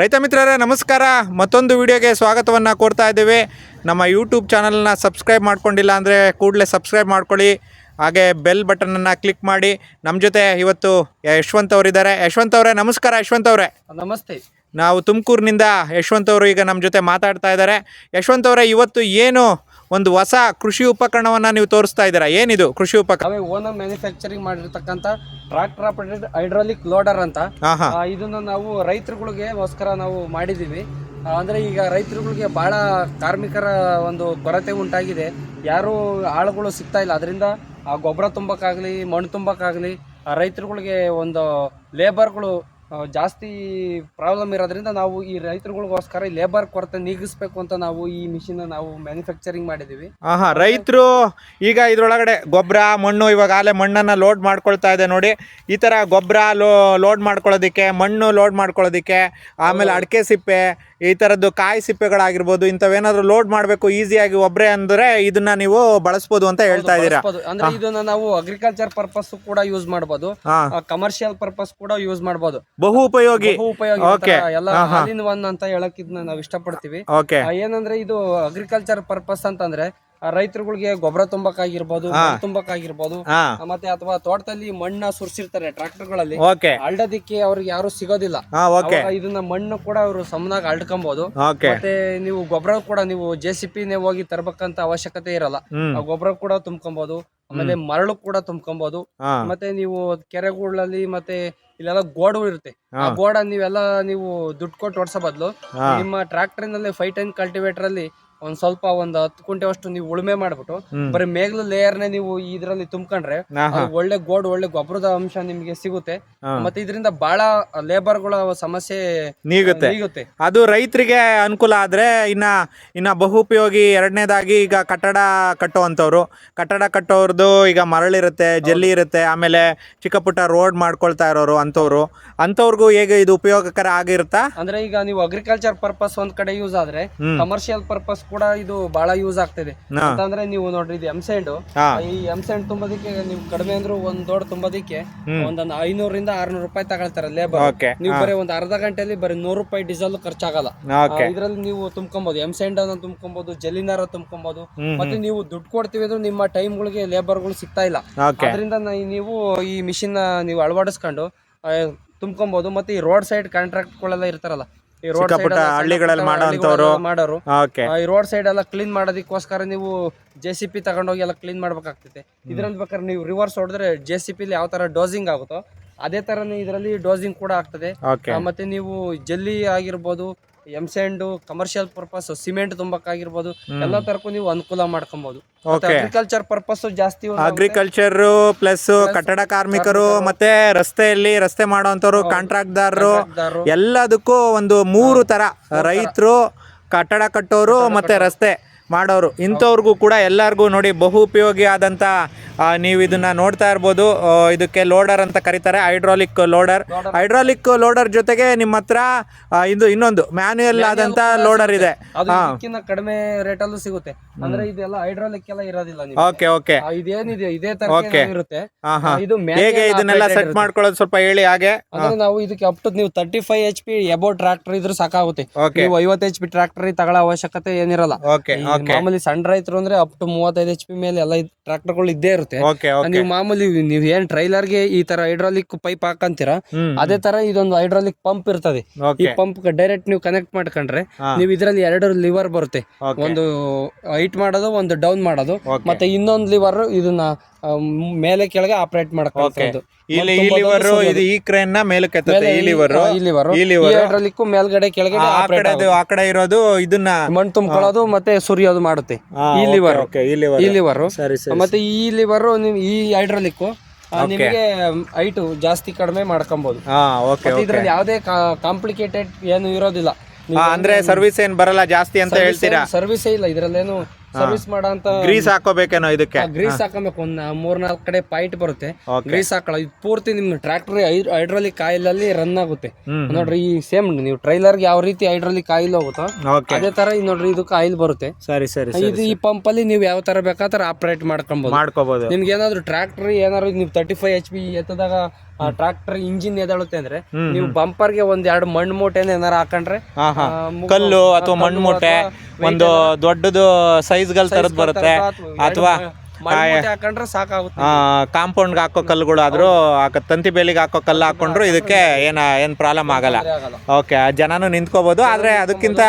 ರೈತ ಮಿತ್ರರೇ ನಮಸ್ಕಾರ. ಮತ್ತೊಂದು ವಿಡಿಯೋಗೆ ಸ್ವಾಗತವನ್ನು ಕೋರ್ತಾ ಇದ್ದೇವೆ. ನಮ್ಮ ಯೂಟ್ಯೂಬ್ ಚಾನಲ್ನ ಸಬ್ಸ್ಕ್ರೈಬ್ ಮಾಡ್ಕೊಂಡಿಲ್ಲ ಅಂದರೆ ಕೂಡಲೇ ಸಬ್ಸ್ಕ್ರೈಬ್ ಮಾಡ್ಕೊಳ್ಳಿ. ಹಾಗೆ ಬೆಲ್ ಬಟನನ್ನು ಕ್ಲಿಕ್ ಮಾಡಿ. ನಮ್ಮ ಜೊತೆ ಇವತ್ತು ಯಶವಂತ್ ಅವರಿದ್ದಾರೆ. ಯಶವಂತ್ ಅವರೇ ನಮಸ್ಕಾರ ಯಶವಂತ್ ಅವರೇ. ನಮಸ್ತೆ. ನಾವು ತುಮಕೂರಿನಿಂದ ಯಶವಂತ್ ಅವರು ಈಗ ನಮ್ಮ ಜೊತೆ ಮಾತಾಡ್ತಾ ಇದ್ದಾರೆ. ಯಶವಂತ್ ಅವರೇ ಇವತ್ತು ಏನು ಒಂದು ಹೊಸ ಕೃಷಿ ಉಪಕರಣವನ್ನು ನೀವು ತೋರಿಸ್ತಾ ಇದ್ದೀರಾ? ಏನಿದು ಕೃಷಿ ಉಪಕರಣ ನಾವೇ ಓನ್ ಮ್ಯಾನುಫ್ಯಾಕ್ಚರಿಂಗ್ ಮಾಡಿರ್ತಕ್ಕಂಥ ಟ್ರಾಕ್ಟರ್ ಆಪರೇಟೆಡ್ ಹೈಡ್ರಾಲಿಕ್ ಲೋಡರ್ ಅಂತ. ಹಾಂ ಹಾಂ ಆ, ಇದನ್ನ ನಾವು ರೈತರುಗಳಿಗೆ ಗೋಸ್ಕರ ನಾವು ಮಾಡಿದ್ದೀವಿ. ಆ, ಅಂದ್ರೆ ಈಗ ರೈತರುಗಳಿಗೆ ಬಹಳ ಕಾರ್ಮಿಕರ ಒಂದು ಕೊರತೆ ಉಂಟಾಗಿದೆ. ಯಾರು ಆಳುಗಳು ಸಿಗ್ತಾ ಇಲ್ಲ. ಅದರಿಂದ ಆ ಗೊಬ್ಬರ ತುಂಬಕ್ಕಾಗ್ಲಿ ಮಣ್ಣು ತುಂಬಕ್ಕಾಗ್ಲಿ ಆ ರೈತರುಗಳಿಗೆ ಒಂದು ಲೇಬರ್ಗಳು ಜಾಸ್ತಿ ಪ್ರಾಬ್ಲಮ್ ಇರೋದ್ರಿಂದ ನಾವು ಈ ರೈತರುಗಳಿಗೋಸ್ಕರ ಈ ಲೇಬರ್ ಕೊರತೆ ನೀಗಿಸ್ಬೇಕು ಅಂತ ನಾವು ಈ ಮಿಷಿನ್ ನಾವು ಮ್ಯಾನುಫ್ಯಾಕ್ಚರಿಂಗ್ ಮಾಡಿದ್ದೀವಿ. ಆಹಾ ರೈತರು ಈಗ ಇದ್ರೊಳಗಡೆ ಗೊಬ್ಬರ ಮಣ್ಣು ಇವಾಗ ಆಲೆ ಮಣ್ಣನ್ನು ಲೋಡ್ ಮಾಡ್ಕೊಳ್ತಾ ಇದೆ ನೋಡಿ. ಈ ಥರ ಗೊಬ್ಬರ ಲೋ ಲೋಡ್ ಮಾಡ್ಕೊಳ್ಳೋದಕ್ಕೆ ಮಣ್ಣು ಲೋಡ್ ಮಾಡ್ಕೊಳ್ಳೋದಕ್ಕೆ ಆಮೇಲೆ ಅಡಿಕೆ ಸಿಪ್ಪೆ ಈ ಥರದ್ದು ಕಾಯಿ ಸಿಪ್ಪೆಗಳಾಗಿರ್ಬೋದು ಇಂಥವೇನಾದರೂ ಲೋಡ್ ಮಾಡಬೇಕು ಈಸಿಯಾಗಿ ಒಬ್ಬರೇ ಅಂದರೆ ಇದನ್ನ ನೀವು ಬಳಸ್ಬೋದು ಅಂತ ಹೇಳ್ತಾ ಇದ್ದೀರಾ? ಬಳಸ್ಬೋದು. ಅಂದ್ರೆ ಇದನ್ನ ನಾವು ಅಗ್ರಿಕಲ್ಚರ್ ಪರ್ಪಸ್ ಕೂಡ ಯೂಸ್ ಮಾಡಬಹುದು ಹಾಂ. ಕಮರ್ಷಿಯಲ್ ಪರ್ಪಸ್ ಕೂಡ ಯೂಸ್ ಮಾಡಬಹುದು ಬಹು ಉಪಯೋಗಿ. ಬಹು ಉಪಯೋಗಿ ಓಕೆ ಎಲ್ಲ. ಇನ್ ಒನ್ ಅಂತ ಹೇಳಕ್ ಇದನ್ನ ನಾವು ಇಷ್ಟಪಡ್ತೀವಿ. ಓಕೆ ಆ, ಏನಂದ್ರೆ ಇದು ಅಗ್ರಿಕಲ್ಚರ್ ಪರ್ಪಸ್ ಅಂತಂದ್ರೆ ರೈತರುಗಳಿಗೆ ಗೊಬ್ಬರ ತುಂಬಕ್ಕಾಗಿರ್ಬೋದು ಮಣ್ಣ್ ತುಂಬಕ್ಕಾಗಿರ್ಬೋದು ಮತ್ತೆ ಅಥವಾ ತೋಟದಲ್ಲಿ ಮಣ್ಣ ಸುರಿಸಿರ್ತಾರೆ ಟ್ರಾಕ್ಟರ್ಗಳಲ್ಲಿ. ಓಕೆ. ಅಲ್ಡೋದಿಕ್ಕೆ ಅವ್ರಿಗೆ ಯಾರು ಸಿಗೋದಿಲ್ಲ. ಹಾಂ ಓಕೆ. ಅವಾಗ ಇದನ್ನ ಮಣ್ಣು ಕೂಡ ಅವರು ಸಮನಾಗಿ ಅಳ್ಕೊಂಬೋದು. ಓಕೆ. ಮತ್ತೆ ನೀವು ಗೊಬ್ಬರ ಕೂಡ ನೀವು ಜೆ ಸಿ ಪಿನೇ ಹೋಗಿ ತರಬೇಕಂತ ಅವಶ್ಯಕತೆ ಇರಲ್ಲ. ಹ್ಮ್. ಆ ಗೊಬ್ಬರ ಕೂಡ ತುಂಬ್ಕೊಬಹುದು ಆಮೇಲೆ ಮರಳು ಕೂಡ ತುಂಬ್ಕೊಬಹುದು ಹಾಂ. ಮತ್ತೆ ನೀವು ಕೆರೆಗಳಲ್ಲಿ ಮತ್ತೆ ಇಲ್ಲೆಲ್ಲ ಗೋಡು ಇರುತ್ತೆ. ಆ. ಗೋಡ ನೀವೆಲ್ಲ ನೀವು ದುಡ್ಡು ಕೊಟ್ಟು ಓಡಿಸೋ ಬದಲು ನಿಮ್ಮ ಟ್ರಾಕ್ಟರ್ನಲ್ಲಿ ಫೈವ್ ಟೆನ್ ಕಲ್ಟಿವೇಟರ್ ಅಲ್ಲಿ ಒಂದ್ ಸ್ವಲ್ಪ ಒಂದ್ ಹತ್ತು ಕುಂಟೆ ಅಷ್ಟು ನೀವು ಉಳುಮೆ ಮಾಡ್ಬಿಟ್ಟು ಬರೀ ಬರೀ ಲೇಯರ್ ನೇ ನೀವು ಇದ್ರಲ್ಲಿ ತುಂಬ್ಕೊಂಡ್ರೆ ಒಳ್ಳೆ ಗೋಡ್ ಒಳ್ಳೆ ಗೊಬ್ಬರದ ಅಂಶ ನಿಮ್ಗೆ ಸಿಗುತ್ತೆ. ಮತ್ತೆ ಇದರಿಂದ ಬಹಳ ಲೇಬರ್ಗಳ ಸಮಸ್ಯೆ ನೀಗುತ್ತೆ. ನೀಗುತ್ತೆ. ಅದು ರೈತರಿಗೆ ಅನುಕೂಲ ಆದ್ರೆ ಇನ್ನ ಇನ್ನ ಬಹುಪಯೋಗಿ ಎರಡನೇದಾಗಿ ಈಗ ಕಟ್ಟಡ ಕಟ್ಟುವಂಥವ್ರು. ಕಟ್ಟಡ ಕಟ್ಟೋರ್ದು ಈಗ ಮರಳಿರುತ್ತೆ ಜಲ್ಲಿ ಇರುತ್ತೆ ಆಮೇಲೆ ಚಿಕ್ಕ ಪುಟ್ಟ ರೋಡ್ ಮಾಡ್ಕೊಳ್ತಾ ಇರೋರು ಅಂತವ್ರು ಅಂತವ್ರಿಗೂ ಹೇಗೆ ಇದು ಉಪಯೋಗಕರ ಆಗಿರುತ್ತಾ? ಅಂದ್ರೆ ಈಗ ನೀವು ಅಗ್ರಿಕಲ್ಚರ್ ಪರ್ಪಸ್ ಒಂದ್ ಕಡೆ ಯೂಸ್ ಆದ್ರೆ ಕಮರ್ಷಿಯಲ್ ಪರ್ಪಸ್ ಕೂಡ ಇದು ಬಹಳ ಯೂಸ್ ಆಗ್ತಿದೆ. ಅಂತಂದ್ರೆ ನೀವು ನೋಡ್ರಿ ಇದು ಎಂಸೆಂಡ್ ಈ ಎಂಸೆಂಡ್ ತುಂಬೋದಿಕ್ಕೆ ನೀವು ಕಡಿಮೆ ಅಂದ್ರೂ ಒಂದ್ ದೊಡ್ಡ ತುಂಬೋದಿಕ್ಕೆ ಒಂದೊಂದು ಐನೂರಿಂದ ಆರ್ನೂರು ರೂಪಾಯಿ ತಗೊಳ್ತಾರೆ ಲೇಬರ್ ನೀವು ಬರೀ ಒಂದ್ ಅರ್ಧ ಗಂಟೆಯಲ್ಲಿ ಬರೀ ನೂರು ರೂಪಾಯಿ ಡೀಸೆಲ್ ಖರ್ಚಾಗಲ್ಲ. ಇದ್ರಲ್ಲಿ ನೀವು ತುಂಬ್ಕೊಬಹುದು ಎಂಸೆಂಡ್ ಅನ್ನ ತುಂಬ್ಕೊಬಹುದು ಜಲ್ಲಿನಾರ ತುಂಬ್ಕೊಬಹುದು ಮತ್ತೆ ನೀವು ದುಡ್ಡು ಕೊಡ್ತೀವಿ ಅಂದ್ರೆ ನಿಮ್ಮ ಟೈಮ್ ಗಳಿಗೆ ಲೇಬರ್ಗಳು ಸಿಗ್ತಾ ಇಲ್ಲ. ಅದರಿಂದ ನೀವು ಈ ಮಿಷಿನ್ ನೀವು ಅಳವಡಿಸ್ಕೊಂಡು ತುಂಬ್ಕೊಬಹುದು ಮತ್ತೆ ಈ ರೋಡ್ ಸೈಡ್ ಕಾಂಟ್ರಾಕ್ಟ್ ಗಳೆಲ್ಲ ಇರ್ತಾರಲ್ಲ ಈ ರೋಡ್ ಪುಟ್ಟ ಹಳ್ಳಿಗಳಲ್ಲಿ ಮಾಡೋಂಥವ್ರು. ಮಾಡೋರು. ಓಕೆ. ಆ, ಈ ರೋಡ್ ಸೈಡ್ ಎಲ್ಲ ಕ್ಲೀನ್ ಮಾಡೋದಕ್ಕೋಸ್ಕರ ನೀವು ಜೆ ಸಿ ಪಿ ತಗೊಂಡೋಗಿ ಎಲ್ಲ ಕ್ಲೀನ್ ಮಾಡ್ಬೇಕಾಗ್ತೈತೆ. ಇದ್ರಲ್ಲಿ ಬೇಕಾದ್ರೆ ನೀವು ರಿವರ್ಸ್ ಹೊಡೆದ್ರೆ ಜೆ ಸಿ ಪಿಲಿ ಯಾವ ತರ ಡೋಸಿಂಗ್ ಆಗುತ್ತೋ ಅದೇ ತರನೇ ಇದರಲ್ಲಿ ಡೋಸಿಂಗ್ ಕೂಡ ಆಗ್ತದೆ. ಓಕೆ. ಆ, ಮತ್ತೆ ನೀವು ಜಲ್ಲಿ ಆಗಿರ್ಬೋದು M sand commercial purpose cement ತುಂಬಕ್ಕಾಗಿರ್ಬೋದು ಎಲ್ಲ ತರಕ್ಕೂ ನೀವು ಅನುಕೂಲ ಮಾಡ್ಕೊಬಹುದು ಅಗ್ರಿಕಲ್ಚರ್ ಪರ್ಪಸ್ ಜಾಸ್ತಿ ಅಗ್ರಿಕಲ್ಚರ್ ಪ್ಲಸ್ ಕಟ್ಟಡ ಕಾರ್ಮಿಕರು ಮತ್ತೆ ರಸ್ತೆಯಲ್ಲಿ ರಸ್ತೆ ಮಾಡುವಂತವ್ರು ಕಾಂಟ್ರಾಕ್ಟ್ದಾರರು. ಎಲ್ಲದಕ್ಕೂ ಒಂದು ಮೂರು ತರ ರೈತರು ಕಟ್ಟಡ ಕಟ್ಟೋರು ಮತ್ತೆ ರಸ್ತೆ. ಮಾಡೋರು. ಇಂಥವ್ರಿಗೂ ಕೂಡ ಎಲ್ಲರಿಗೂ ನೋಡಿ ಬಹು ಉಪಯೋಗಿ ಆದಂಥ ಆ, ನೀವು ಇದನ್ನ ನೋಡ್ತಾ ಇರ್ಬೋದು. ಇದಕ್ಕೆ ಲೋಡರ್ ಅಂತ ಕರೀತಾರೆ ಹೈಡ್ರಾಲಿಕ್ ಲೋಡರ್. ಹೈಡ್ರಾಲಿಕ್ ಲೋಡರ್ ಜೊತೆಗೆ ನಿಮ್ಮ ಹತ್ರ ಇದು ಇನ್ನೊಂದು ಮ್ಯಾನ್ಯಲ್ ಆದಂತ ಲೋಡರ್ ಇದೆ. ಕಡಿಮೆ ರೇಟ್ ಅಲ್ಲೂ ಸಿಗುತ್ತೆ. ಅಂದ್ರೆ ಇದೆಲ್ಲ ಹೈಡ್ರಾಲಿಕ್ ಎಲ್ಲ ಇರೋದಿಲ್ಲ ಓಕೆ ಓಕೆ. ಇದೇನಿದೆ ಇದೇ ತರ ಇರುತ್ತೆ. ಇದು ಹೇಗೆ ಇದನ್ನೆಲ್ಲ ಸೆಟ್. ಮಾಡ್ಕೊಳ್ಳೋದು ಸ್ವಲ್ಪ ಹೇಳಿ ಹಾಗೆ. ಅಂದ್ರೆ ನಾವು ಇದಕ್ಕೆ ಅಪ್ ಟು ನೀವು thirty five H P above tractor ಇದ್ರೆ ಸಾಕಾಗುತ್ತೆ. ನೀವು ಐವತ್ತು ಎಚ್ ಪಿ ಟ್ರಾಕ್ಟರ್ ತಗೊಳ್ಳೋ ಅವಶ್ಯಕತೆ ಏನಿರಲ್ಲ. ಓಕೆ. ಮಾಮೂಲಿ ಸಣ್ಣ ರೈತರು ಅಂದ್ರೆ ಅಪ್ ಟು ಮೂವತ್ತೈದು ಎಚ್ ಪಿ ಮೇಲೆ ಎಲ್ಲ ಟ್ರಾಕ್ಟರ್ಗಳು ಇದ್ದೇ ಇರುತ್ತೆ. ನೀವು ಮಾಮೂಲಿ ನೀವ್ ಏನ್ ಟ್ರೈಲರ್ಗೆ ಈ ತರ ಹೈಡ್ರಾಲಿಕ್ ಪೈಪ್ ಹಾಕಂತೀರಾ ಅದೇ ತರ ಇದೊಂದು ಹೈಡ್ರಾಲಿಕ್ ಪಂಪ್ ಇರ್ತದೆ. ಈ ಪಂಪ್ ಡೈರೆಕ್ಟ್ ನೀವು ಕನೆಕ್ಟ್ ಮಾಡ್ಕೊಂಡ್ರೆ. ನೀವು ಇದರಲ್ಲಿ ಎರಡು ಲಿವರ್ ಬರುತ್ತೆ. ಒಂದು ಹೈಟ್ ಮಾಡೋದು ಒಂದು ಡೌನ್ ಮಾಡೋದು. ಮತ್ತೆ ಇನ್ನೊಂದು ಲಿವರ್ ಇದನ್ನ ಮೇಲೆ ಕೆಳಗೆ ಆಪರೇಟ್ ಮಾಡ್ಕೊಳ್ಳೋದು ಇಲ್ಲಿ ಈ ಲಿವರ್ ಇದು ಈ ಕ್ರೇನ್ನ ಮೇಲಕ್ಕೆ ಎತ್ತುತ್ತೆ ಈ ಲಿವರ್ ಈ ಲಿವರ್ ಮೇಲ್ಗಡೆ ಕೆಳಗಡೆ ಆ ಕಡೆ ಆ ಕಡೆ ಇರೋದು ಇದನ್ನ. ಮಣ್ಣು ತುಂಬಿಕೊಳ್ಳೋದು ಮತ್ತೆ ಸುರಿಯೋದು ಮಾಡುತ್ತೆ. ಈ ಲಿವರ್ ಈ ಲಿವರ್ ಈ ಲಿವರ್ ಮತ್ತೆ ಈ ಲಿವರ್ ಈ ಹೈಡ್ರಾಲಿಕ್ ನಿಮಗೆ ಹೈಟ್ ಜಾಸ್ತಿ ಕಡಿಮೆ ಮಾಡ್ಕೊಬಹುದು ಇದ್ರಲ್ಲಿ ಯಾವುದೇ ಕಾಂಪ್ಲಿಕೇಟೆಡ್ ಏನು ಇರೋದಿಲ್ಲ. ಅಂದ್ರೆ ಸರ್ವಿಸ್ ಏನ್ ಬರಲ್ಲ ಜಾಸ್ತಿ ಅಂತ ಹೇಳ್ತೀರಾ? ಸರ್ವಿಸ್ ಇಲ್ಲ. ಇದ್ರಲ್ಲೇನು ಸರ್ವಿಸ್ ಮಾಡಂತ ಗ್ರೀಸ್ ಹಾಕೋಬೇಕೇನೋ ಇದಕ್ಕೆ. ಗ್ರೀಸ್ ಹಾಕೋಬೇಕು. ಒಂದ್ ಮೂರ್ನಾಲ್ಕು ಕಡೆ ಪೈಟ್ ಬರುತ್ತೆ. ಗ್ರೀಸ್ ಹಾಕಲ್ಲ. ಇದು ಪೂರ್ತಿ ನಿಮ್ ಟ್ರ್ಯಾಕ್ಟರ್ ಹೈಡ್ರಾಲಿಕ್ ಆಯಿಲ್ ಅಲ್ಲಿ ರನ್ ಆಗುತ್ತೆ. ನೋಡ್ರಿ ಈ ಸೇಮ್ ನೀವು ಟ್ರೈಲರ್ ಯಾವ ರೀತಿ ಹೈಡ್ರಾಲಿಕ್ ಆಯಿಲ್ ಹೋಗುತ್ತೋ ಅದೇ ತರ ಇದು ನೋಡ್ರಿ ಇದಕ್ಕೆ ಆಯಿಲ್ ಬರುತ್ತೆ. ಸರಿ ಸರಿ ಇದು ಈ ಪಂಪ್ ಅಲ್ಲಿ ನೀವು ಯಾವ ತರ ಬೇಕಾದ್ರೆ ಆಪರೇಟ್ ಮಾಡ್ಕೊಬಹುದು ಮಾಡ್ಕೋಬಹುದು ನಿಮ್ಗೆ ಏನಾದ್ರು ಟ್ರ್ಯಾಕ್ಟರ್ ಏನಾದ್ರು ನೀವು ತರ್ಟಿ ಫೈವ್ ಎಚ್ ಪಿ ಎತ್ತದಾಗ ಟ್ರ್ಯಾಕ್ಟರ್ ಇಂಜಿನ್ ಎದಳುತ್ತೆ ಅಂದ್ರೆ ನೀವು ನೀವು ಬಂಪರ್ಗೆ ಒಂದ್ ಎರಡು ಮಣ್ಣು ಮೂಟೆ ಏನಾರ ಹಾಕೊಂಡ್ರೆ ಕಲ್ಲು ಅಥವಾ ಮಣ್ಣು ಮೂಟೆ ಒಂದು ದೊಡ್ಡದು ಸೈಜ್ ಗಲ್ ತರದ್ ಬರುತ್ತೆ. ಅಥವಾ ಹಾಕೊಂಡ್ರೆ ಸಾಕಾಗುತ್ತೆ. ಕಾಂಪೌಂಡ್ ಹಾಕೋ ಕಲ್ಲುಗಳು ಆದ್ರೂ ತಂತಿ ಬೇಲಿಗೆ ಹಾಕೋ ಕಲ್ಲು ಹಾಕೊಂಡ್ರು ಇದಕ್ಕೆ ಏನ ಏನ್ ಪ್ರಾಬ್ಲಮ್ ಆಗಲ್ಲ. ಓಕೆ ಜನನು ನಿಂತ್ಕೋಬಹುದು ಆದ್ರೆ ಅದಕ್ಕಿಂತ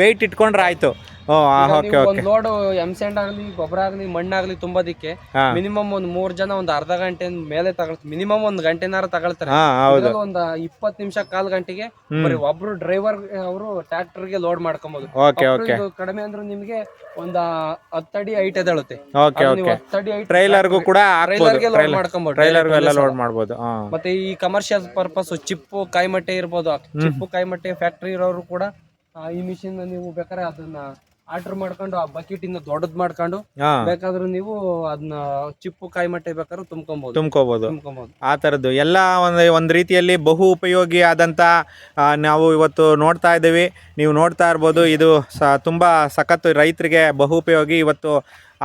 ವೆಯ್ಟ್ ಇಟ್ಕೊಂಡ್ರೆ ಆಯ್ತು ಓಕೆ ಓಕೆ. ಒಂದ್ ಲೋಡ್ ಎಂಸೆಂಡ್ ಆಗ್ಲಿ ಗೊಬ್ಬರ ಆಗ್ಲಿ ಮಣ್ಣಾಗ್ಲಿ ತುಂಬೋದಿಕ್ಕೆ ಮಿನಿಮಮ್ ಒಂದ್ ಮೂರ್ ಜನ ಒಂದ್ ಅರ್ಧ ಗಂಟೆ ಮೇಲೆ ತಗೊಳ್ತಾರೆ ಮಿನಿಮಮ್ ಒಂದ್ ಗಂಟೆನಾರ ತಗೊಳ್ತಾರೆ. ಇದ್ರಲ್ಲಿ ಒಂದ್ ಇಪ್ಪತ್ ನಿಮಿಷ ಕಾಲ್ ಗಂಟೆಗೆ ಬರೀ ಒಬ್ರು ಡ್ರೈವರ್ ಅವರು ಟ್ರ್ಯಾಕ್ಟರ್ಗೆ ಲೋಡ್ ಮಾಡ್ಕೊಬಹುದು ಓಕೆ ಓಕೆ. ಇದು ಕಡಿಮೆ ಅಂದ್ರೆ ನಿಮ್ಗೆ ಒಂದ್ ಹತ್ತಡಿ ಹೈಟ್ ಎದಳುತ್ತೆ ಓಕೆ ನೀವು ಓಕೆ. ಹತ್ತಡಿ height ಟ್ರೈಲರ್ಗೂ ಕೂಡ ಲೋಡ್ ಮಾಡ್ಕೊಬಹುದು ಎಲ್ಲ ಲೋಡ್ ಮಾಡ್ಬೋದು. ಮತ್ತೆ ಈ ಕಮರ್ಷಿಯಲ್ ಪರ್ಪಸ್ ಚಿಪ್ಪು ಕಾಯಿಮಟ್ಟೆ ಇರ್ಬೋದು. ಚಿಪ್ಪು ಕಾಯಿಮಟ್ಟೆ ಫ್ಯಾಕ್ಟ್ರಿ ಇರೋರು ಕೂಡ ಈ ಮಿಷಿನ್ ನೀವು ಬೇಕಾದ್ರೆ ಅದನ್ನ ಆರ್ಡರ್ ಮಾಡ್ಕೊಂಡು ಆ ಬಕೆಟ್ ಇಂದ ದೊಡ್ಡದ್ ಮಾಡ್ಕೊಂಡು ಹಾ. ಬೇಕಾದ್ರೂ ನೀವು ಅದನ್ನ ಚಿಪ್ಪು ಕಾಯಿಮಟ್ಟೆ ಮಟ್ಟೆ ತುಂಬ್ಕೊಬಹುದು ತುಂಬ್ಕೋಬಹುದು ತುಂಬ್ಕೊಬಹುದು ಆ ತರದ್ದು ಎಲ್ಲ ಒಂದು ಒಂದು ರೀತಿಯಲ್ಲಿ ಬಹು ಉಪಯೋಗಿ ಆದಂತ ಆ, ನಾವು ಇವತ್ತು ನೋಡ್ತಾ ಇದ್ದೀವಿ. ನೀವು ನೋಡ್ತಾ ಇರ್ಬೋದು ಇದು ತುಂಬಾ ತುಂಬ ಸಖತ್ತು ರೈತರಿಗೆ ಬಹು ಉಪಯೋಗಿ ಇವತ್ತು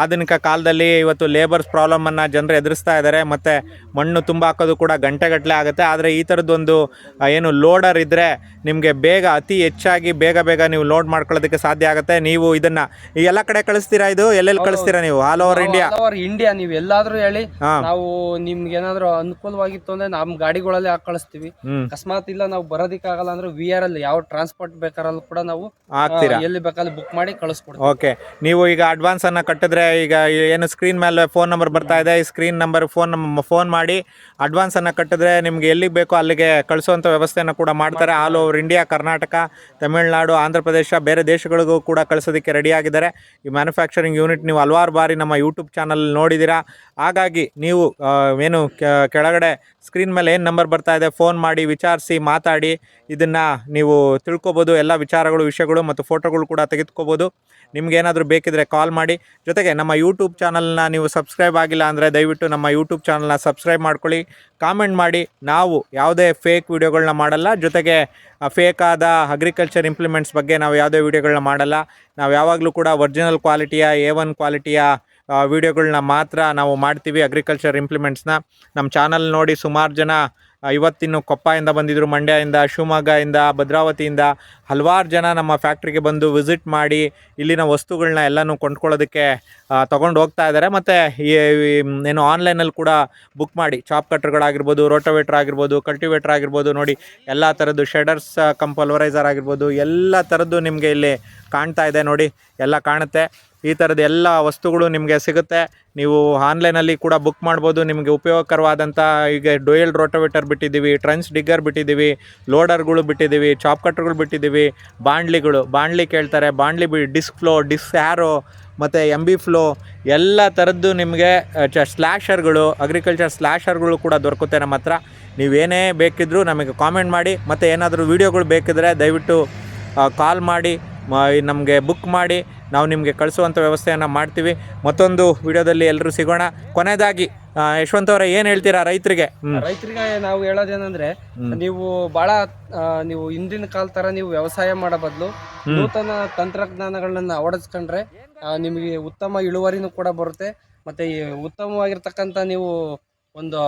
ಆಧುನಿಕ ಕಾಲದಲ್ಲಿ ಇವತ್ತು ಲೇಬರ್ಸ್ ಪ್ರಾಬ್ಲಮನ್ನು ಜನರು ಎದುರಿಸ್ತಾ ಇದ್ದಾರೆ ಮತ್ತು ಮಣ್ಣು ತುಂಬ ಹಾಕೋದು ಕೂಡ ಗಂಟೆಗಟ್ಟಲೆ ಆಗುತ್ತೆ. ಆದರೆ ಈ ಥರದ್ದೊಂದು ಏನು ಲೋಡರ್ ಇದ್ದರೆ ನಿಮಗೆ ಬೇಗ ಅತಿ ಹೆಚ್ಚಾಗಿ ಬೇಗ ಬೇಗ ನೀವು ಲೋಡ್ ಮಾಡ್ಕೊಳ್ಳೋದಕ್ಕೆ ಸಾಧ್ಯ ಆಗುತ್ತೆ. ನೀವು ಇದನ್ನು ಎಲ್ಲ ಕಡೆ ಕಳಿಸ್ತೀರಾ ಇದು? ಎಲ್ಲೆಲ್ಲಿ ಕಳಿಸ್ತೀರಾ ನೀವು? All over India over India ನೀವು ಎಲ್ಲಾದ್ರೂ ಹೇಳಿ ನಾವು ನಿಮ್ಗೆ ಏನಾದ್ರು ಅನುಕೂಲವಾಗಿತ್ತು ಅಂದ್ರೆ ನಮ್ ಗಾಡಿಗಳಲ್ಲಿ ಹಾಕಿ ಕಳಿಸ್ತೀವಿ. ಅಕಸ್ಮಾತ್ ಇಲ್ಲ ನಾವು ಬರೋದಿಕ್ಕಾಗಲ್ಲ ಅಂದ್ರೆ ವಿ ಆರ್ ಅಲ್ಲಿ ಯಾವ ಟ್ರಾನ್ಸ್ಪೋರ್ಟ್ ಬೇಕಾರಲ್ಲ ಕೂಡ ನಾವು ಎಲ್ಲಿ ಬೇಕಾದ್ರೆ ಬುಕ್ ಮಾಡಿ ಕಳಿಸ್ಕೊಡ್ತೀವಿ. ಓಕೆ ನೀವು ಈಗ ಅಡ್ವಾನ್ಸ್ ಅನ್ನ ಕಟ್ಟಿದ್ರೆ ಈಗ ಏನು ಸ್ಕ್ರೀನ್ ಮೇಲೆ ಫೋನ್ ನಂಬರ್ ಬರ್ತಾ ಇದೆ ಈ ಸ್ಕ್ರೀನ್ ನಂಬರ್ ಫೋನ್ ಫೋನ್ ಮಾಡಿ ಅಡ್ವಾನ್ಸ್ ಅನ್ನ ಕಟ್ಟಿದ್ರೆ ನಿಮ್ಗೆ ಎಲ್ಲಿಗೆ ಬೇಕೋ ಅಲ್ಲಿಗೆ ಕಳಿಸುವಂಥ ವ್ಯವಸ್ಥೆಯನ್ನು ಕೂಡ ಮಾಡ್ತಾರೆ. All over India Karnataka Tamil Nadu Andhra Pradesh ಬೇರೆ ದೇಶಗಳಿಗೂ ಕೂಡ ಕಳಿಸೋದಕ್ಕೆ ರೆಡಿಯಾಗಿದ್ದಾರೆ ಈ ಮ್ಯಾನುಫ್ಯಾಕ್ಚರಿಂಗ್ ಯೂನಿಟ್ ನೀವು ಹಲವಾರು ಬಾರಿ ನಮ್ಮ ಯೂಟ್ಯೂಬ್ ಚಾನಲ್ ನೋಡಿದ್ದೀರಾ ಹಾಗಾಗಿ ನೀವು ಏನು ಕೆಳಗಡೆ ಸ್ಕ್ರೀನ್ ಮೇಲೆ ಏನು ನಂಬರ್ ಬರ್ತಾ ಇದೆ ಫೋನ್ ಮಾಡಿ ವಿಚಾರಿಸಿ ಮಾತಾಡಿ ಇದನ್ನು ನೀವು ತಿಳ್ಕೊಬೋದು ಎಲ್ಲ ವಿಚಾರಗಳು ವಿಷಯಗಳು ಮತ್ತು ಫೋಟೋಗಳು ಕೂಡ ತೆಗೆದುಕೋಬೋದು. ನಿಮ್ಗೇನಾದರೂ ಬೇಕಿದ್ರೆ ಕಾಲ್ ಮಾಡಿ. ಜೊತೆಗೆ ನಮ್ಮ ಯೂಟ್ಯೂಬ್ ಚಾನಲ್ನ ನೀವು ಸಬ್ಸ್ಕ್ರೈಬ್ ಆಗಿಲ್ಲ ಅಂದರೆ ದಯವಿಟ್ಟು ನಮ್ಮ ಯೂಟ್ಯೂಬ್ ಚಾನಲ್ನ ಸಬ್ಸ್ಕ್ರೈಬ್ ಮಾಡ್ಕೊಳ್ಳಿ. ಕಾಮೆಂಟ್ ಮಾಡಿ. ನಾವು ಯಾವುದೇ ಫೇಕ್ ವೀಡಿಯೋಗಳನ್ನ ಮಾಡಲ್ಲ. ಜೊತೆಗೆ ಫೇಕ್ ಆದ ಅಗ್ರಿಕಲ್ಚರ್ ಇಂಪ್ಲಿಮೆಂಟ್ಸ್ ಬಗ್ಗೆ ನಾವು ಯಾವುದೇ ವೀಡಿಯೋಗಳನ್ನ ಮಾಡಲ್ಲ. ನಾವು ಯಾವಾಗಲೂ ಕೂಡ ಒರಿಜಿನಲ್ ಕ್ವಾಲಿಟಿಯ ಎ ಒನ್ ಕ್ವಾಲಿಟಿಯ ವೀಡಿಯೋಗಳನ್ನ ಮಾತ್ರ ನಾವು ಮಾಡ್ತೀವಿ ಅಗ್ರಿಕಲ್ಚರ್ ಇಂಪ್ಲಿಮೆಂಟ್ಸ್ನ ನಮ್ಮ ಚಾನಲ್ ನೋಡಿ ಸುಮಾರು ಜನ ಇವತ್ತಿನ್ನು ಕೊಪ್ಪಯಿಂದ ಬಂದಿದ್ದರು ಮಂಡ್ಯದಿಂದ, ಶಿವಮೊಗ್ಗದಿಂದ, ಭದ್ರಾವತಿಯಿಂದ ಹಲವಾರು ಜನ ನಮ್ಮ ಫ್ಯಾಕ್ಟ್ರಿಗೆ ಬಂದು ವಿಸಿಟ್ ಮಾಡಿ ಇಲ್ಲಿನ ವಸ್ತುಗಳನ್ನ ಎಲ್ಲನೂ ಕೊಂಡ್ಕೊಳ್ಳೋದಕ್ಕೆ ತೊಗೊಂಡು ಹೋಗ್ತಾ ಇದ್ದಾರೆ. ಮತ್ತು ಏನು ಆನ್ಲೈನಲ್ಲಿ ಕೂಡ ಬುಕ್ ಮಾಡಿ ಚಾಪ್ ಕಟ್ರ್ಗಳಾಗಿರ್ಬೋದು ರೋಟೋವೇಟ್ರ್ ಆಗಿರ್ಬೋದು ಕಲ್ಟಿವೇಟ್ರ್ ಆಗಿರ್ಬೋದು, ನೋಡಿ ಎಲ್ಲ ಥರದ್ದು ಶೆಡರ್ಸ್ ಕಂಪಲ್ವರೈಸರ್ ಆಗಿರ್ಬೋದು, ಎಲ್ಲ ಥರದ್ದು ನಿಮಗೆ ಇಲ್ಲಿ ಕಾಣ್ತಾ ಇದೆ, ನೋಡಿ ಎಲ್ಲ ಕಾಣುತ್ತೆ. ಈ ಥರದ ಎಲ್ಲ ವಸ್ತುಗಳು ನಿಮಗೆ ಸಿಗುತ್ತೆ. ನೀವು ಆನ್ಲೈನಲ್ಲಿ ಕೂಡ ಬುಕ್ ಮಾಡ್ಬೋದು. ನಿಮಗೆ ಉಪಯೋಗಕರವಾದಂಥ ಈಗ ಡೊಯಲ್ ರೋಟೋವೇಟರ್ ಬಿಟ್ಟಿದ್ದೀವಿ ಟ್ರಂಚ್ ಡಿಗ್ಗರ್ ಬಿಟ್ಟಿದ್ದೀವಿ ಲೋಡರ್ಗಳು ಬಿಟ್ಟಿದ್ದೀವಿ ಚಾಪ್ ಕಟ್ರ್ಗಳು ಬಿಟ್ಟಿದ್ದೀವಿ ಬಾಂಡ್ಲಿಗಳು ಬಾಂಡ್ಲಿ ಕೇಳ್ತಾರೆ ಬಾಂಡ್ಲಿ B disc flow disc arrow ಮತ್ತು ಎಂ ಬಿ ಫ್ಲೋ ಎಲ್ಲ ಥರದ್ದು ನಿಮಗೆ ಚ ಸ್ಲ್ಯಾಶರ್ಗಳು ಅಗ್ರಿಕಲ್ಚರ್ ಸ್ಲ್ಯಾಶರ್ಗಳು ಕೂಡ ದೊರಕುತ್ತೆ ನಮ್ಮ ಹತ್ರ. ನೀವೇನೇ ಬೇಕಿದ್ದರೂ ನಮಗೆ ಕಾಮೆಂಟ್ ಮಾಡಿ, ಮತ್ತು ಏನಾದರೂ ವೀಡಿಯೋಗಳು ಬೇಕಿದ್ರೆ ದಯವಿಟ್ಟು ಕಾಲ್ ಮಾಡಿ ನಮಗೆ ಬುಕ್ ಮಾಡಿ ನಾವು ನಿಮಗೆ ಕಳಿಸುವಂಥ ವ್ಯವಸ್ಥೆಯನ್ನು ಮಾಡ್ತೀವಿ. ಮತ್ತೊಂದು ವಿಡಿಯೋದಲ್ಲಿ ಎಲ್ಲರೂ ಸಿಗೋಣ. ಕೊನೆಯದಾಗಿ ಯಶವಂತ ಅವರ ಏನು ಹೇಳ್ತೀರಾ ರೈತರಿಗೆ? ರೈತರಿಗೆ ನಾವು ಹೇಳೋದೇನಂದ್ರೆ ನೀವು ಬಹಳ ನೀವು ಹಿಂದಿನ ಕಾಲ ತರ ನೀವು ವ್ಯವಸಾಯ ಮಾಡೋ ಬದಲು ನೂತನ ತಂತ್ರಜ್ಞಾನಗಳನ್ನ ಅಳವಡಿಸ್ಕೊಂಡ್ರೆ ನಿಮಗೆ ಉತ್ತಮ ಇಳುವರಿನೂ ಕೂಡ ಬರುತ್ತೆ. ಮತ್ತೆ ಉತ್ತಮವಾಗಿರ್ತಕ್ಕಂಥ ನೀವು ಒಂದು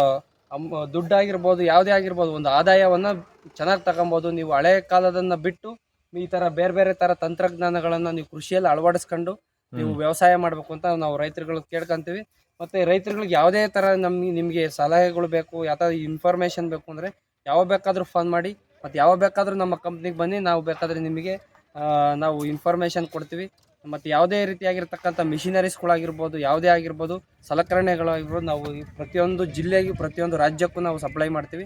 ದುಡ್ಡಾಗಿರ್ಬೋದು ಯಾವುದೇ ಆಗಿರ್ಬೋದು ಒಂದು ಆದಾಯವನ್ನ ಚೆನ್ನಾಗಿ ತಗೊಬೋದು. ನೀವು ಹಳೆ ಕಾಲದನ್ನ ಬಿಟ್ಟು ಈ ತರ ಬೇರೆ ಬೇರೆ ತರ ತಂತ್ರಜ್ಞಾನಗಳನ್ನ ನೀವು ಕೃಷಿಯಲ್ಲಿ ಅಳವಡಿಸ್ಕೊಂಡು ನೀವು ವ್ಯವಸಾಯ ಮಾಡ್ಬೇಕು ಅಂತ ನಾವು ರೈತರುಗಳು ಕೇಳ್ಕೊಂತೀವಿ. ಮತ್ತೆ ರೈತರುಗಳಿಗೆ ಯಾವುದೇ ತರ ನಮ್ಗೆ ನಿಮಗೆ ಸಲಹೆಗಳು ಬೇಕು ಯಾವ ಇನ್ಫಾರ್ಮೇಶನ್ ಬೇಕು ಅಂದ್ರೆ ಯಾವ ಬೇಕಾದ್ರೂ ಫೋನ್ ಮಾಡಿ ಮತ್ತೆ ಯಾವ ಬೇಕಾದ್ರೂ ನಮ್ಮ ಕಂಪ್ನಿಗೆ ಬನ್ನಿ ನಾವು ಬೇಕಾದ್ರೆ ನಿಮಗೆ ನಾವು ಇನ್ಫಾರ್ಮೇಶನ್ ಕೊಡ್ತೀವಿ. ಮತ್ತೆ ಯಾವುದೇ ರೀತಿಯಾಗಿರ್ತಕ್ಕಂಥ ಮಿಷಿನರೀಸ್ಗಳಾಗಿರ್ಬೋದು, ಯಾವುದೇ ಆಗಿರ್ಬೋದು ಸಲಕರಣೆಗಳಾಗಿರ್ಬೋದು ನಾವು ಪ್ರತಿಯೊಂದು ಜಿಲ್ಲೆಗೂ, ಪ್ರತಿಯೊಂದು ರಾಜ್ಯಕ್ಕೂ ನಾವು ಸಪ್ಲೈ ಮಾಡ್ತೀವಿ.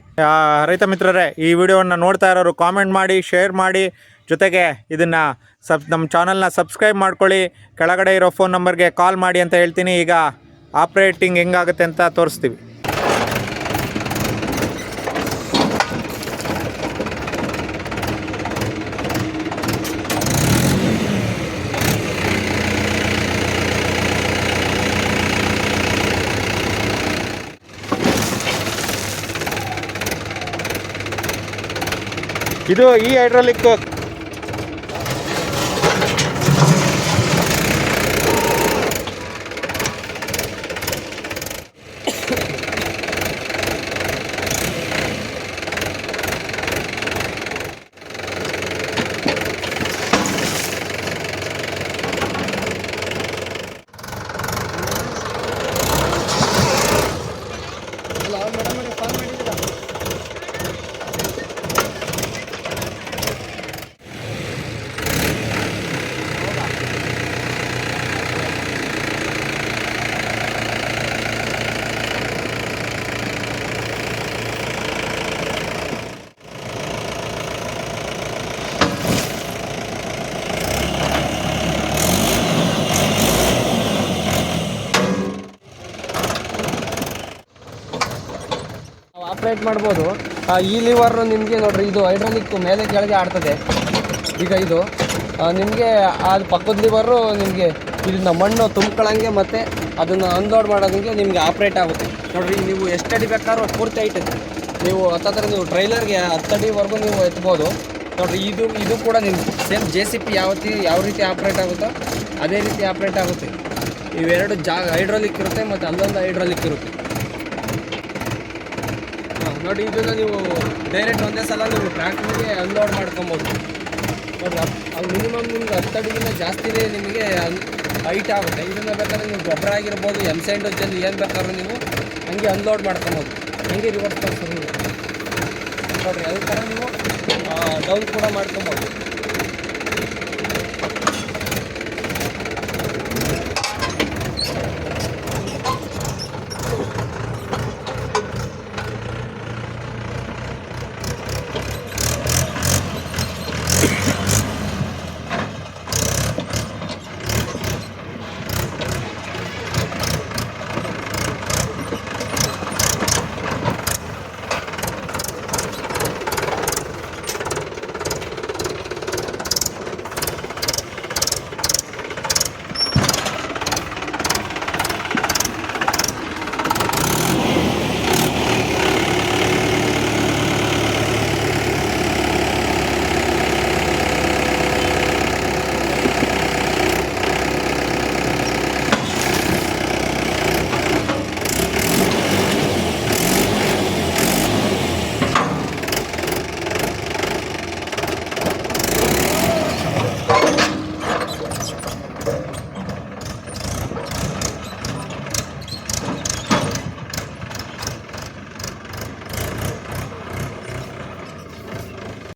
ರೈತ ಮಿತ್ರರೇ, ಈ ವಿಡಿಯೋವನ್ನು ನೋಡ್ತಾ ಇರೋರು ಕಾಮೆಂಟ್ ಮಾಡಿ ಶೇರ್ ಮಾಡಿ. ಜೊತೆಗೆ ಇದನ್ನು ಸಬ್ ನಮ್ಮ ಚಾನಲ್ನ ಸಬ್ಸ್ಕ್ರೈಬ್ ಮಾಡ್ಕೊಳ್ಳಿ. ಕೆಳಗಡೆ ಇರೋ ಫೋನ್ ನಂಬರ್ಗೆ ಕಾಲ್ ಮಾಡಿ ಅಂತ ಹೇಳ್ತೀನಿ. ಈಗ ಆಪ್ರೇಟಿಂಗ್ ಹೆಂಗಾಗುತ್ತೆ ಅಂತ ತೋರಿಸ್ತೀವಿ. ಇದು ಈ ಹೈಡ್ರಾಲಿಕ್ ಆಪ್ರೇಟ್ ಮಾಡ್ಬೋದು. ಈ ಲಿವರ್ ನಿಮಗೆ ನೋಡ್ರಿ, ಇದು ಹೈಡ್ರಾಲಿಕ್ ಮೇಲೆ ಕೆಳಗೆ ಆಡ್ತದೆ. ಈಗ ಇದು ನಿಮಗೆ ಅದು ಪಕ್ಕದ ಲಿವರು ನಿಮಗೆ ಇದನ್ನ ಮಣ್ಣು ತುಂಬ್ಕೊಳ್ಳಂಗೆ ಮತ್ತು ಅದನ್ನು ಅನ್ಲೋಡ್ ಮಾಡೋದಂಗೆ ನಿಮಗೆ ಆಪ್ರೇಟ್ ಆಗುತ್ತೆ. ನೋಡ್ರಿ, ನೀವು ಎಷ್ಟು ಅಡಿ ಬೇಕಾದ್ರೂ ಪೂರ್ತಿ ಐಟೈತೆ ನೀವು ಹತ್ತತ್ರ ನೀವು ಟ್ರೈಲರ್ಗೆ ಹತ್ತು ಅಡಿವರೆಗೂ ನೀವು ಎತ್ಬೋದು. ನೋಡ್ರಿ, ಇದು ಇದು ಕೂಡ ನಿಮ್ಗೆ ಸೇಮ್ ಜೆ ಸಿ ಪಿ ಯಾವತ್ತಿ, ಯಾವ ರೀತಿ ಆಪ್ರೇಟ್ ಆಗುತ್ತೋ ಅದೇ ರೀತಿ ಆಪ್ರೇಟ್ ಆಗುತ್ತೆ. ಇವೆರಡು ಜಾಗ ಹೈಡ್ರಾಲಿಕ್ ಇರುತ್ತೆ ಮತ್ತು ಅಲ್ಲೊಂದು ಹೈಡ್ರಾಲಿಕ್ ಇರುತ್ತೆ. ನೋಡಿ, ಇದನ್ನು ನೀವು ಡೈರೆಕ್ಟ್ ಒಂದೇ ಸಲ ನೀವು ಟ್ರ್ಯಾಕ್ಟ್ರಿಗೆ ಅನ್ಲೋಡ್ ಮಾಡ್ಕೊಬೋದು. ನೋಡಿ ಅದು ಮಿನಿಮಮ್ ನಿಮ್ಗೆ ಹತ್ತು ಅಡಿಗಿಂತ ಜಾಸ್ತಿನೇ ನಿಮಗೆ ಹೈಟ್ ಆಗುತ್ತೆ. ಇದನ್ನು ಬೇಕಾದ್ರೆ ನೀವು ಗೊಬ್ಬರ ಆಗಿರ್ಬೋದು ಎಂ ಸೈಂಡ್ ಜಲ್ಲಿ ಏನು ಬೇಕಾದ್ರೂ ನೀವು ಹಂಗೆ ಅನ್ಲೋಡ್ ಮಾಡ್ಕೊಬೋದು. ಹಂಗೆ ರಿವರ್ಸ್ ಮಾಡ್ಕೊಂಡು ನೋಡಿರಿ, ಅದೇ ಥರ ನೀವು ಡೌನ್ ಕೂಡ ಮಾಡ್ಕೊಬೋದು.